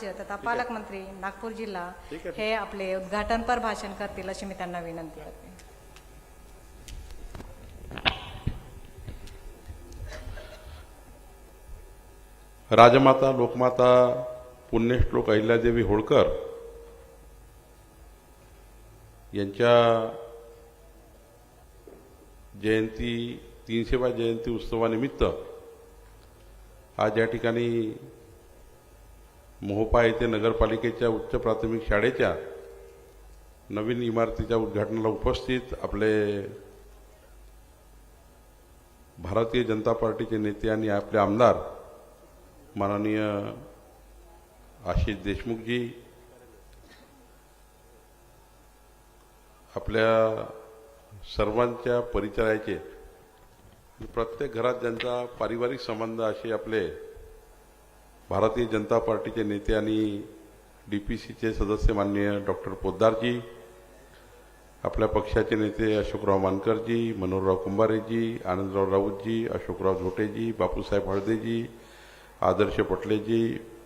तथा पालकमंत्री नागपूर जिल्हा. हे आपले उद्घाटनपर भाषण करतील अशी मी त्यांना विनंती करते. राजमाता लोकमाता पुण्यश्लोक अहिल्यादेवी होळकर यांच्या जयंती तीनशेवा जयंती उत्सवानिमित्त आज या ठिकाणी मोहोपा येथे नगरपालिकेच्या उच्च प्राथमिक शाळेच्या नवीन इमारतीच्या उद्घाटनाला उपस्थित आपले भारतीय जनता पार्टीचे नेते आणि आपले आमदार माननीय आशिष देशमुखजी आपल्या सर्वांच्या परिचयाचे प्रत्येक घरात ज्यांचा पारिवारिक संबंध असे आपले भारतीय जनता पार्टीचे नेते आणि डी पी सीचे सदस्य माननीय डॉक्टर पोद्दारजी आपल्या पक्षाचे नेते अशोकराव मानकरजी मनोहरराव कुंभारेजी आनंदराव राऊतजी अशोकराव झोटेजी बापूसाहेब हळदेजी आदर्श पटलेजी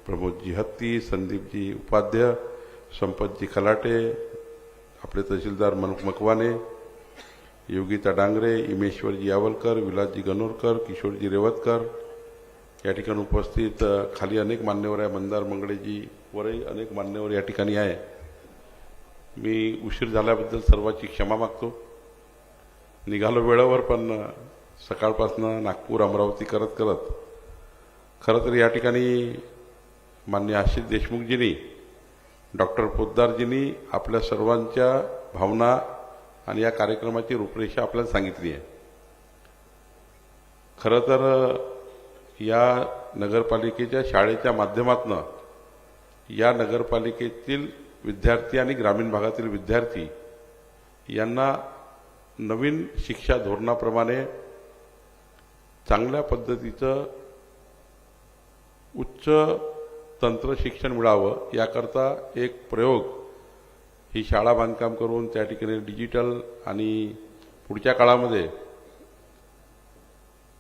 प्रमोदजी हत्ती संदीपजी उपाध्य संपतजी खलाटे आपले तहसीलदार मनोक मकवाने योगिता डांगरे इमेश्वरजी यावलकर विलासजी गणोरकर किशोरजी रेवतकर या ठिकाणी उपस्थित खाली अनेक मान्यवर आहे. मंदार मंगळेजी वरही अनेक मान्यवर या ठिकाणी आहे. मी उशीर झाल्याबद्दल सर्वांची क्षमा मागतो. निघालो वेळेवर पण सकाळपासनं नागपूर अमरावती करत करत खरं तर या ठिकाणी मान्य आशिष देशमुखजींनी डॉक्टर पोद्दारजींनी आपल्या सर्वांच्या भावना आणि या कार्यक्रमाची रूपरेषा आपल्याला सांगितली आहे. खरं तर या नगरपालिकेच्या शाळेच्या माध्यमातून या नगरपालिकेतील विद्यार्थी आणि ग्रामीण भागातील विद्यार्थी यांना नवीन शिक्षा धोरणाप्रमाणे चांगल्या पद्धतीचं उच्च तंत्र शिक्षण मिळावं याकरता एक प्रयोग ही शाळा बांधकाम करून त्या ठिकाणी डिजिटल आणि पुढच्या काळामध्ये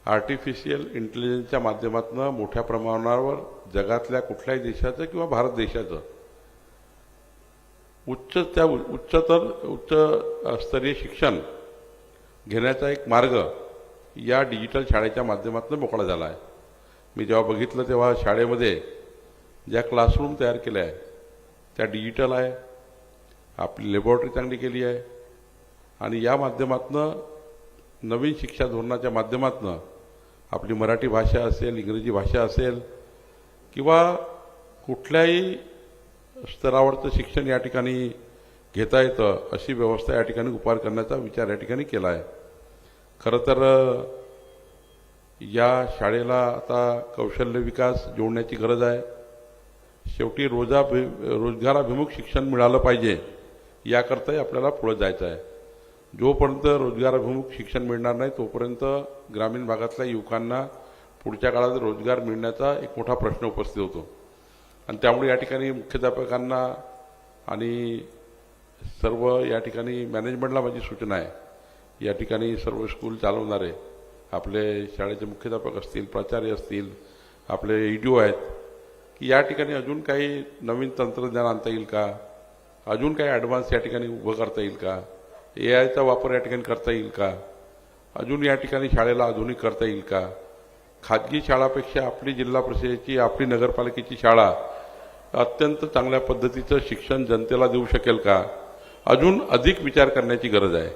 आर्टिफिशियल इंटेलिजन्सच्या माध्यमातून मोठ्या प्रमाणावर जगातल्या कुठल्याही देशाचं किंवा भारत देशाचं. उच्च त्या उच्चतर उच्च स्तरीय शिक्षण घेण्याचा एक मार्ग या डिजिटल शाळेच्या माध्यमातून मोकळा झाला आहे. मी जेव्हा बघितलं तेव्हा शाळेमध्ये ज्या क्लासरूम तयार केल्या आहे त्या डिजिटल आहे आपली लॅबॉरेटरी चांगली केली आहे आणि या माध्यमातून नवीन शिक्षा धोरणाच्या माध्यमातून आपली मराठी भाषा असेल इंग्रजी भाषा असेल किंवा कुठल्याही स्तरावरचं शिक्षण या ठिकाणी घेता येतं अशी व्यवस्था या ठिकाणी उपार करण्याचा विचार या ठिकाणी केला आहे खरं तर या शाळेला आता कौशल्य विकास जोडण्याची गरज आहे. शेवटी रोजा रोजगाराभिमुख शिक्षण मिळालं पाहिजे याकरताही आपल्याला पुढं जायचं आहे. जोपर्यंत रोजगाराभिमुख शिक्षण मिळणार नाही तोपर्यंत ग्रामीण भागातल्या युवकांना पुढच्या काळात रोजगार मिळण्याचा एक मोठा प्रश्न उपस्थित होतो. आणि त्यामुळे या ठिकाणी मुख्याध्यापकांना आणि सर्व या ठिकाणी मॅनेजमेंटला माझी सूचना आहे. या ठिकाणी सर्व स्कूल चालवणारे आपले शाळेचे मुख्याध्यापक असतील प्राचार्य असतील आपले ईडीओ आहेत की या ठिकाणी अजून काही नवीन तंत्रज्ञान आणता येईल का? अजून काही ॲडव्हान्स या ठिकाणी उभं करता येईल का? ए आयचा वापर या ठिकाणी करता येईल का? अजून या ठिकाणी शाळेला आधुनिक करता येईल का? खाजगी शाळापेक्षा आपली जिल्हा परिषदेची आपली नगरपालिकेची शाळा अत्यंत चांगल्या पद्धतीचं शिक्षण जनतेला देऊ शकेल का? अजून अधिक विचार करण्याची गरज आहे.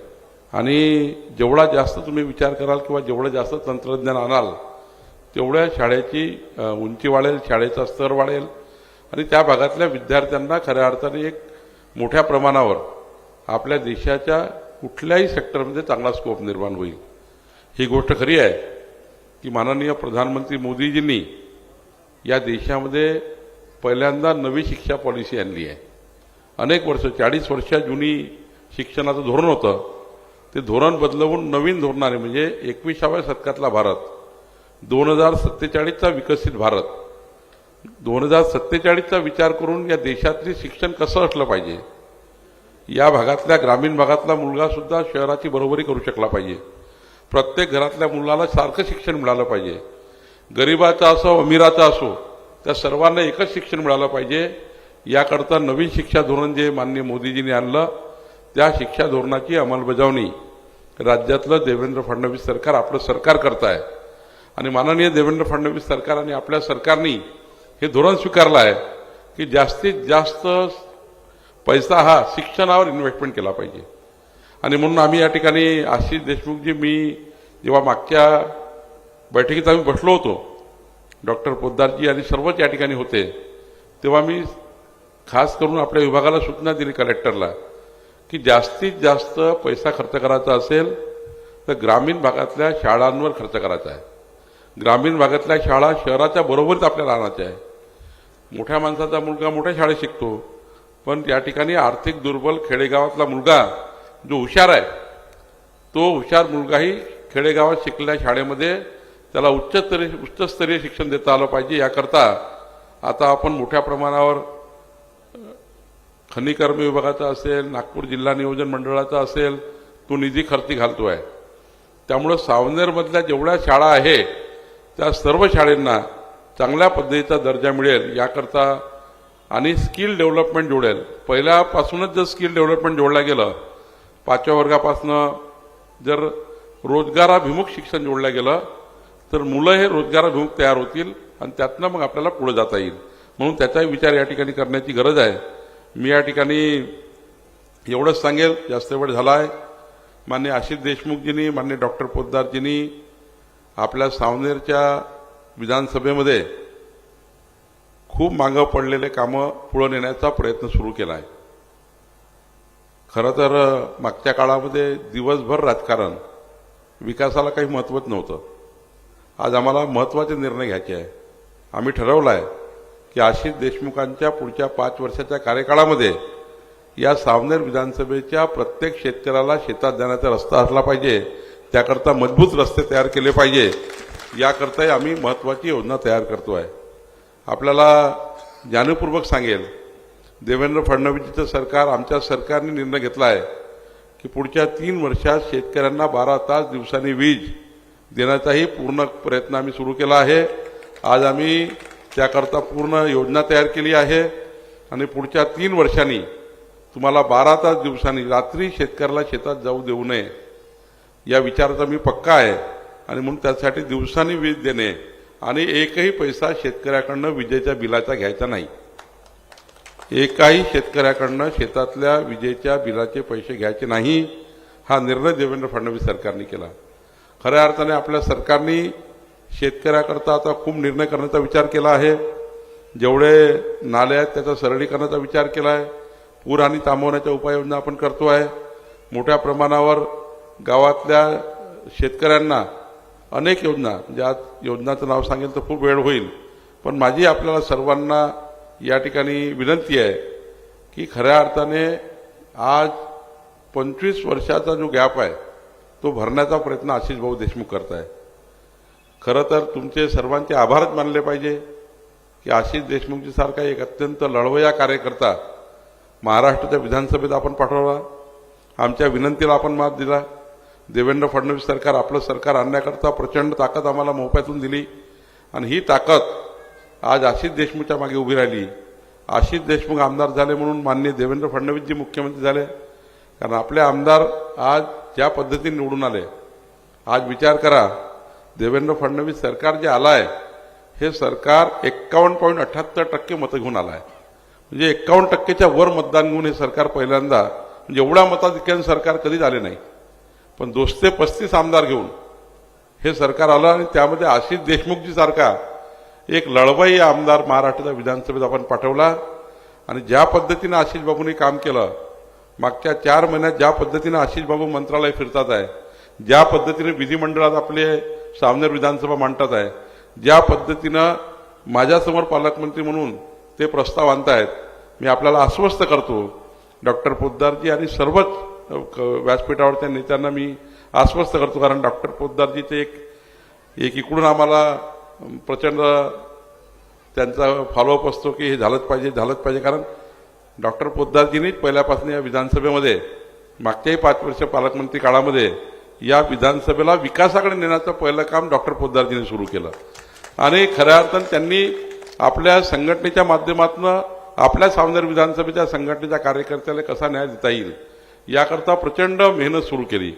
आणि जेवढा जास्त तुम्ही विचार कराल किंवा जेवढं जास्त तंत्रज्ञान आणाल तेवढ्या शाळेची उंची वाढेल शाळेचा स्तर वाढेल. आणि त्या भागातल्या विद्यार्थ्यांना खऱ्या अर्थाने एक मोठ्या प्रमाणावर आपल्या देशाच्या कुठल्याही सेक्टरमध्ये चांगला स्कोप निर्माण होईल. ही गोष्ट खरी आहे की माननीय प्रधानमंत्री मोदीजींनी या देशामध्ये पहिल्यांदा नवी शिक्षा पॉलिसी आणली आहे. अनेक वर्ष चाळीस वर्ष जुनी शिक्षणाचं धोरण होतं. ते धोरण बदलवून नवीन धोरणाने म्हणजे एकविसाव्या शतकातला भारत. दोन हजार सत्तेचाळीसचा विकसित भारत. दोन हजार सत्तेचाळीसचा विचार करून या देशातले शिक्षण कसं असलं पाहिजे? या भागातल्या ग्रामीण भागातला मुलगा सुद्धा शहराची बरोबरी करू शकला पाहिजे. प्रत्येक घरातल्या मुलाला सारखं शिक्षण मिळालं पाहिजे. गरिबाचा असो अमिराचा असो त्या सर्वांना एकच शिक्षण मिळालं पाहिजे. याकरता नवीन शिक्षा धोरण जे माननीय मोदीजींनी आणलं त्या शिक्षा धोरणाची अंमलबजावणी राज्यातलं देवेंद्र फडणवीस सरकार आपलं सरकार करत आहे आणि माननीय देवेंद्र फडणवीस सरकार आणि आपल्या सरकारनी हे धोरण स्वीकारलं आहे की जास्तीत जास्त पैसा हा शिक्षणावर इन्व्हेस्टमेंट केला पाहिजे. आणि म्हणून आम्ही या ठिकाणी आशिष देशमुखजी मी जेव्हा मागच्या बैठकीत आम्ही बसलो होतो डॉक्टर पोद्दारजी आणि सर्वच या ठिकाणी होते तेव्हा मी खास करून आपल्या विभागाला सूचना दिली कलेक्टरला की जास्तीत जास्त पैसा खर्च करायचा असेल तर ग्रामीण भागातल्या शाळांवर खर्च करायचा आहे. ग्रामीण भागातल्या शाळा शहराच्या बरोबरीच आपल्याला आणायच्या आहे. मोठ्या माणसाचा मुलगा मोठ्या शाळेत शिकतो पण या ठिकाणी आर्थिक दुर्बल खेडेगावातला मुलगा जो हुशार आहे तो हुशार मुलगाही खेडेगावात शिकलेल्या शाळेमध्ये त्याला उच्चस्तरीय उच्चस्तरीय शिक्षण देता आलं पाहिजे. याकरता आता आपण मोठ्या प्रमाणावर खनिकर्म विभागाचा असेल नागपूर जिल्हा नियोजन मंडळाचा असेल तो निधी खर्ची आहे त्यामुळं सावनेरमधल्या जेवढ्या शाळा आहे त्या सर्व शाळेंना चांगल्या पद्धतीचा दर्जा मिळेल. याकरता आणि स्किल डेव्हलपमेंट जोडेल. पहिल्यापासूनच जर स्किल डेव्हलपमेंट जोडलं गेलं पाचव्या वर्गापासनं जर रोजगाराभिमुख शिक्षण जोडलं गेलं तर मुलं हे रोजगाराभिमुख तयार होतील आणि त्यातनं मग आपल्याला पुढे जाता येईल. म्हणून त्याचाही विचार या ठिकाणी करण्याची गरज आहे. मी या ठिकाणी एवढंच सांगेल जास्त वेळ झाला आहे मान्य आशिष देशमुखजींनी मान्य डॉक्टर पोद्दारजींनी आपल्या सावनेरच्या विधानसभेमध्ये खूप मागं पडलेले कामं पुढं नेण्याचा प्रयत्न सुरू केला आहे खरं तर मागच्या काळामध्ये दिवसभर राजकारण विकासाला काही महत्त्वच नव्हतं. आज आम्हाला महत्त्वाचे निर्णय घ्यायचे आहे. आम्ही ठरवलं आहे की आशिष देशमुखांच्या पुढच्या पाच वर्षाच्या कार्यकाळामध्ये या सावनेर विधानसभेच्या प्रत्येक शेतकऱ्याला शेतात जाण्याचा रस्ता असला पाहिजे त्याकरता मजबूत रस्ते तयार केले पाहिजे याकरताही आम्ही महत्त्वाची योजना तयार करतो आहे आपल्याला जाणीवपूर्वक सांगेल. देवेंद्र फडणवीसचं सरकार आमच्या सरकारने निर्णय घेतला आहे की पुढच्या तीन वर्षात शेतकऱ्यांना बारा तास दिवसांनी वीज देण्याचाही पूर्ण प्रयत्न आम्ही सुरू केला आहे. आज आम्ही त्याकरता पूर्ण योजना तयार केली आहे. आणि पुढच्या तीन वर्षांनी तुम्हाला बारा तास दिवसांनी रात्री शेतकऱ्याला शेतात जाऊ देऊ नये या विचाराचा मी पक्का आहे. आणि म्हणून त्यासाठी दिवसांनी वीज देणे आणि एकही पैसा शेतकऱ्याकडनं विजेच्या बिलाचा घ्यायचा नाही. एकाही शेतकऱ्याकडनं शेतातल्या विजेच्या बिलाचे पैसे घ्यायचे नाही हा निर्णय देवेंद्र फडणवीस सरकारने केला. खऱ्या अर्थाने आपल्या सरकारने शेतकऱ्याकरता आता खूप निर्णय करण्याचा विचार केला आहे. जेवढे नाले आहेत त्याचा सरळीकरणाचा विचार केला आहे. पूर आणि थांबवण्याच्या उपाययोजना आपण करतो आहे मोठ्या प्रमाणावर गावातल्या शेतकऱ्यांना अनेक योजना म्हणजे ज्या योजनाचं नाव सांगेल तर खूप वेळ होईल. पण माझी आपल्याला सर्वांना या ठिकाणी विनंती आहे की खऱ्या अर्थाने आज पंचवीस वर्षाचा जो गॅप आहे तो भरण्याचा प्रयत्न आशिष भाऊ देशमुख करत आहे खरं तर तुमचे सर्वांचे आभारच मानले पाहिजे की आशिष देशमुखजी सारखा एक अत्यंत लढवया कार्यकर्ता महाराष्ट्राच्या विधानसभेत आपण पाठवला आमच्या विनंतीला आपण मात दिला. देवेंद्र फडणवीस सरकार आपलं सरकार आणण्याकरता प्रचंड ताकद आम्हाला मोफ्यातून दिली. आणि ही ताकद आज आशिष देशमुखच्या मागे उभी राहिली. आशिष देशमुख आमदार झाले म्हणून मान्य देवेंद्र फडणवीसजी मुख्यमंत्री झाले. कारण आपले आमदार आज ज्या पद्धतीने निवडून आले आज विचार करा देवेंद्र फडणवीस सरकार जे आलं आहे हे सरकार एक्कावन्न पॉईंट अठ्ठ्याहत्तर टक्के मतं घेऊन आलं आहे म्हणजे एक्कावन्न टक्केच्या वर मतदान घेऊन हे सरकार पहिल्यांदा म्हणजे एवढ्या मताधिक्याने सरकार कधीच आले नाही. पण दोस्ते पस्तीस आमदार घेऊन हे सरकार आलं आणि त्यामध्ये आशिष देशमुखजी सारखा एक लढवाई आमदार महाराष्ट्राच्या विधानसभेत आपण पाठवला. आणि ज्या पद्धतीनं आशिष बाबूंनी काम केलं मागच्या चार महिन्यात ज्या पद्धतीनं आशिष बाबू मंत्रालय फिरतात आहे ज्या पद्धतीने विधिमंडळात आपले सामनेर विधानसभा मांडतात आहे ज्या पद्धतीनं माझ्यासमोर पालकमंत्री म्हणून ते प्रस्ताव आणतायत मी आपल्याला आश्वस्त करतो. डॉक्टर पोद्दारजी आणि सर्वच व्यासपीठावरच्या नेत्यांना मी आश्वस्त करतो कारण डॉक्टर पोद्दारजीचे एक एक इकडून आम्हाला प्रचंड त्यांचा फॉलोअप असतो की हे झालंच पाहिजे झालंच पाहिजे. कारण डॉक्टर पोद्दारजींनीच पहिल्यापासून या विधानसभेमध्ये मागच्याही पाच वर्ष पालकमंत्री काळामध्ये या विधानसभेला विकासाकडे नेण्याचं पहिलं काम डॉक्टर पोद्दारजींनी सुरू केलं. आणि खऱ्या अर्थानं त्यांनी आपल्या संघटनेच्या माध्यमातून आपल्या सावनेर विधानसभेच्या संघटनेच्या कार्यकर्त्याला कसा न्याय देता येईल याकरता प्रचंड मेहनत सुरू केली.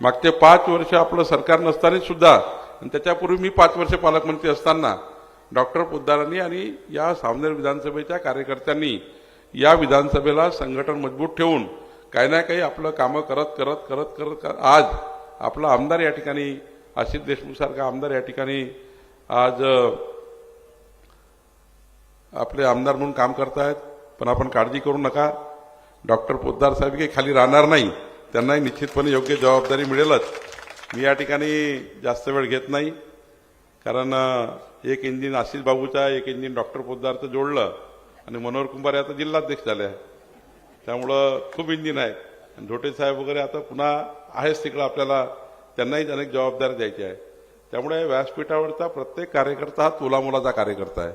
मागचे पाच वर्ष आपलं सरकार नसताना सुद्धा आणि त्याच्यापूर्वी मी पाच वर्ष पालकमंत्री असताना डॉक्टर पोद्दारांनी आणि या सामनेर विधानसभेच्या कार्यकर्त्यांनी या विधानसभेला संघटन मजबूत ठेवून काही ना काही आपलं कामं करत करत करत करत आज आपला आमदार या ठिकाणी आशिष देशमुख सारखा आमदार या ठिकाणी आज आपले आमदार म्हणून काम करतायत पण आपण काळजी करू नका. डॉक्टर पोद्दार साहेब काही खाली राहणार नाही. त्यांनाही निश्चितपणे योग्य जबाबदारी मिळेलच. मी या ठिकाणी जास्त वेळ घेत नाही. कारण एक इंजिन आशिष बाबूचा एक इंजिन डॉक्टर पोद्दारचं जोडलं आणि मनोहर कुंभार आता जिल्हाध्यक्ष झाले आहे त्यामुळं खूप इंजिन आहे. आणि ढोटे साहेब वगैरे आता पुन्हा आहेच तिकडं आपल्याला. त्यांनाही अनेक जबाबदारी द्यायची आहे त्यामुळे व्यासपीठावरचा प्रत्येक कार्यकर्ता हा तुलामुलाचा कार्यकर्ता आहे.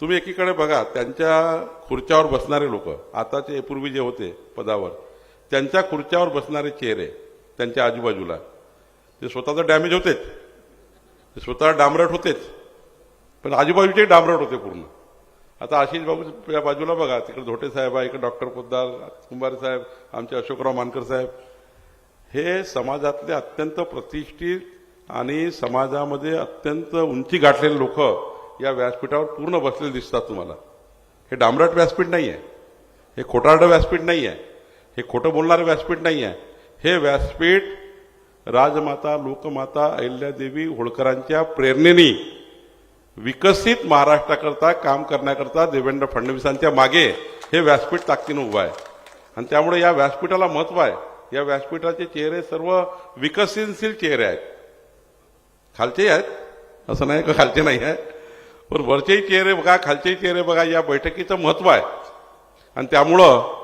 तुम्ही एकीकडे बघा त्यांच्या खुर्च्यावर बसणारे लोक आताचे पूर्वी जे होते पदावर त्यांच्या खुर्च्यावर बसणारे चेहरे त्यांच्या आजूबाजूला. ते स्वतः तर डॅमेज होतेच. ते स्वतः डांबरट होतेच. पण आजूबाजूचे डांबरट होते पूर्ण. आता आशिष बाबू या बाजूला बघा तिकडे धोटे साहेब आहे इकडे डॉक्टर पोद्दार कुंभारे साहेब आमचे अशोकराव मानकर साहेब. हे समाजातले अत्यंत प्रतिष्ठित आणि समाजामध्ये अत्यंत उंची गाठलेले लोक या व्यासपीठावर पूर्ण बसलेले दिसतात तुम्हाला. हे डांबरट व्यासपीठ नाही आहे हे खोटारडं व्यासपीठ नाही आहे हे खोटं बोलणारं व्यासपीठ नाही आहे हे व्यासपीठ राजमाता लोकमाता अहिल्यादेवी होळकरांच्या प्रेरणेने विकसित महाराष्ट्राकरता काम करण्याकरता देवेंद्र फडणवीसांच्या मागे हे व्यासपीठ ताकदीनं उभं आहे. आणि त्यामुळे या व्यासपीठाला महत्त्व आहे. या व्यासपीठाचे चेहरे सर्व विकसनशील चेहरे आहेत. खालचे आहेत? असं नाही का खालचे नाही आहे पण वरचेही चेहरे बघा खालचेही चेहरे बघा या बैठकीचं महत्त्व आहे. आणि त्यामुळं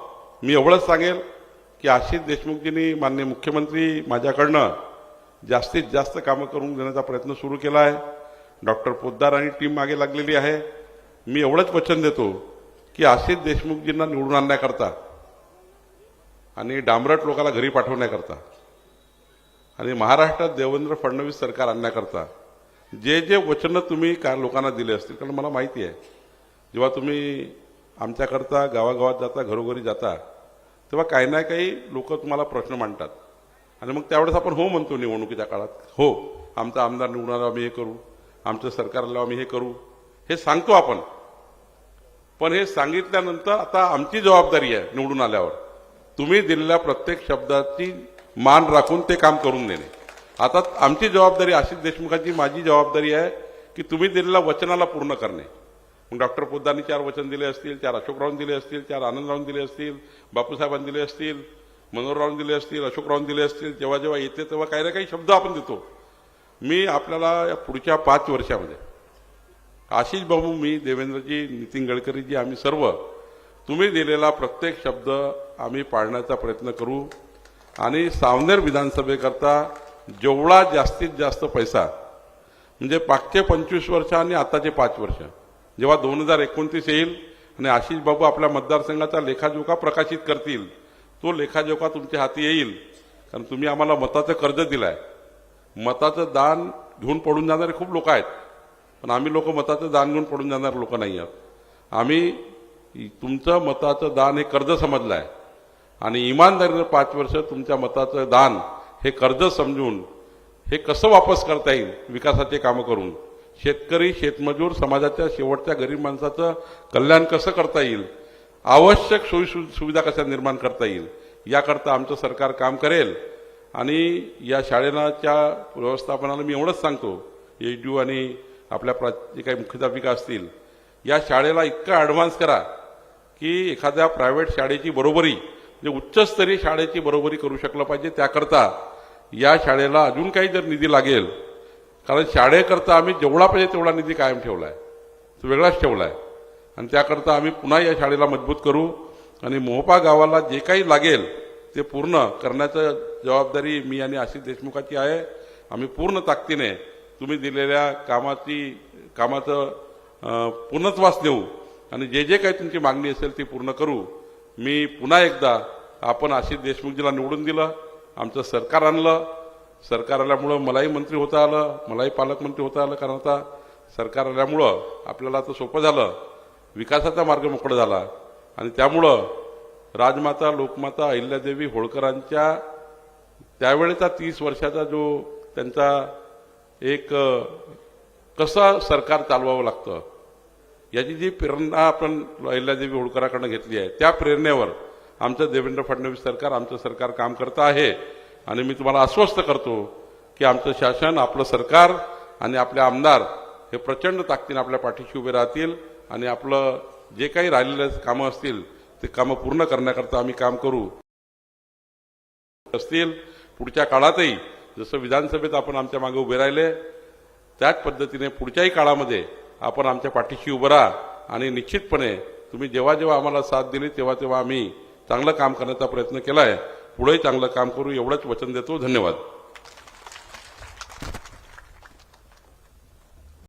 मी एवढंच सांगेल की आशिष देशमुखजींनी माननीय मुख्यमंत्री माझ्याकडनं जास्तीत जास्त कामं करून देण्याचा प्रयत्न सुरू केला आहे. डॉक्टर पोद्दार आणि टीम मागे लागलेली आहे. मी एवढंच वचन देतो की आशिष देशमुखजींना निवडून आणण्याकरता आणि डांबरट लोकांना घरी पाठवण्याकरता आणि महाराष्ट्रात देवेंद्र फडणवीस सरकार आणण्याकरता जे जे वचनं तुम्ही का लोकांना दिले असतील कारण मला माहिती आहे. जेव्हा तुम्ही आमच्याकरता गावागावात जाता घरोघरी जाता तेव्हा काही ना काही लोक तुम्हाला प्रश्न मांडतात. आणि मग त्यावेळेस आपण हो म्हणतो निवडणुकीच्या काळात हो आमचा आमदार निवडून आला आम्ही हे करू आमचं सरकारला आम्ही हे करू हे सांगतो आपण. पण हे सांगितल्यानंतर आता आमची जबाबदारी आहे निवडून आल्यावर. तुम्ही दिलेल्या प्रत्येक शब्दाची मान राखून ते काम करून देणे. आता आमची जबाबदारी आशिष देशमुखांची माझी जबाबदारी आहे की तुम्ही दिलेल्या वचनाला पूर्ण करणे. मग डॉक्टर पोद्दांनी चार वचन दिले असतील चार अशोकरावून दिले असतील चार आनंदरावून दिले असतील बापूसाहेबांनी दिले असतील मनोहररावांनी दिले असतील अशोकरावून दिले असतील जेव्हा जेव्हा येते तेव्हा काही ना काही शब्द आपण देतो. मी आपल्याला या पुढच्या पाच वर्षामध्ये आशिष बाबू मी देवेंद्रजी नितीन गडकरीजी आम्ही सर्व तुम्ही दिलेला प्रत्येक शब्द आम्ही पाळण्याचा प्रयत्न करू. आणि सावनेर विधानसभेकरता जेवढा जास्तीत जास्त पैसा म्हणजे मागचे पंचवीस वर्ष आणि आताचे पाच वर्ष. जेव्हा दोन हजार एकोणतीस येईल आणि आशिष बाबू आपल्या मतदारसंघाचा लेखाजोखा प्रकाशित करतील तो लेखाजोखा तुमच्या हाती येईल. कारण तुम्ही आम्हाला मताचं कर्ज दिलंय. मताचं दान घेऊन पडून जाणारे खूप लोक आहेत. पण आम्ही लोक मताचं दान घेऊन पडून जाणारे लोक नाही आहोत. आम्ही तुमचं मताचं दान हे कर्ज समजलं आहे आणि इमानदारीनं पाच वर्ष तुमच्या मताचं दान हे कर्ज समजून हे कसं वापस करता येईल? विकासाचे कामं करून. शेतकरी शेतमजूर समाजाच्या शेवटच्या गरीब माणसाचं कल्याण कसं करता येईल? आवश्यक सोयी सुविधा कशा निर्माण करता येईल? याकरता आमचं सरकार काम करेल. आणि या शाळेनाच्या व्यवस्थापनाला मी एवढंच सांगतो. एच डी आणि आपल्या प्रा जे काही मुख्याध्यापिका असतील या शाळेला इतका ॲडव्हान्स करा की एखाद्या प्रायव्हेट शाळेची बरोबरी म्हणजे उच्चस्तरीय शाळेची बरोबरी करू शकलं पाहिजे त्याकरता या शाळेला अजून काही जर निधी लागेल कारण शाळेकरता आम्ही जेवढा पाहिजे तेवढा निधी कायम ठेवला आहे तो वेगळाच ठेवला आहे आणि त्याकरता आम्ही पुन्हा या शाळेला मजबूत करू आणि मोहपा गावाला जे काही लागेल ते पूर्ण करण्याचं जबाबदारी मी आणि आशिष देशमुखाची आहे. आम्ही पूर्ण ताकदीने तुम्ही दिलेल्या कामाची कामाचं पूर्णत्वास देऊ आणि जे जे काही तुमची मागणी असेल ती पूर्ण करू. मी पुन्हा एकदा आपण आशिष देशमुखजीला निवडून दिलं. आमचं सरकार आणलं. सरकार आल्यामुळं मलाही मंत्री होता आलं मलाही पालकमंत्री होता आलं कारण आता सरकार आल्यामुळं आपल्याला आता सोपं झालं. विकासाचा मार्ग मोकळा झाला. आणि त्यामुळं राजमाता लोकमाता अहिल्यादेवी होळकरांच्या त्यावेळेचा तीस वर्षाचा जो त्यांचा एक कसं सरकार चालवावं लागतं याची जी प्रेरणा आपण अहिल्यादेवी होळकराकडनं घेतली आहे त्या प्रेरणेवर आमचं देवेंद्र फडणवीस सरकार आमचं सरकार काम करतं आहे. आणि मी तुम्हाला आश्वस्त करतो की आमचं शासन आपलं सरकार आणि आपले आमदार हे प्रचंड ताकदीने आपल्या पाठीशी उभे राहतील आणि आपलं जे काही राहिलेले कामं असतील ते कामं पूर्ण करण्याकरता आम्ही काम करू. असतील पुढच्या काळातही जसं विधानसभेत आपण आमच्या मागे उभे राहिले त्याच पद्धतीने पुढच्याही काळामध्ये आपण आमच्या पाठीशी उभं राहा आणि निश्चितपणे तुम्ही जेव्हा जेव्हा आम्हाला साथ दिली तेव्हा तेव्हा आम्ही चांगलं काम करण्याचा प्रयत्न केला आहे पुढेही चांगलं काम करू एवढंच वचन देतो. धन्यवाद.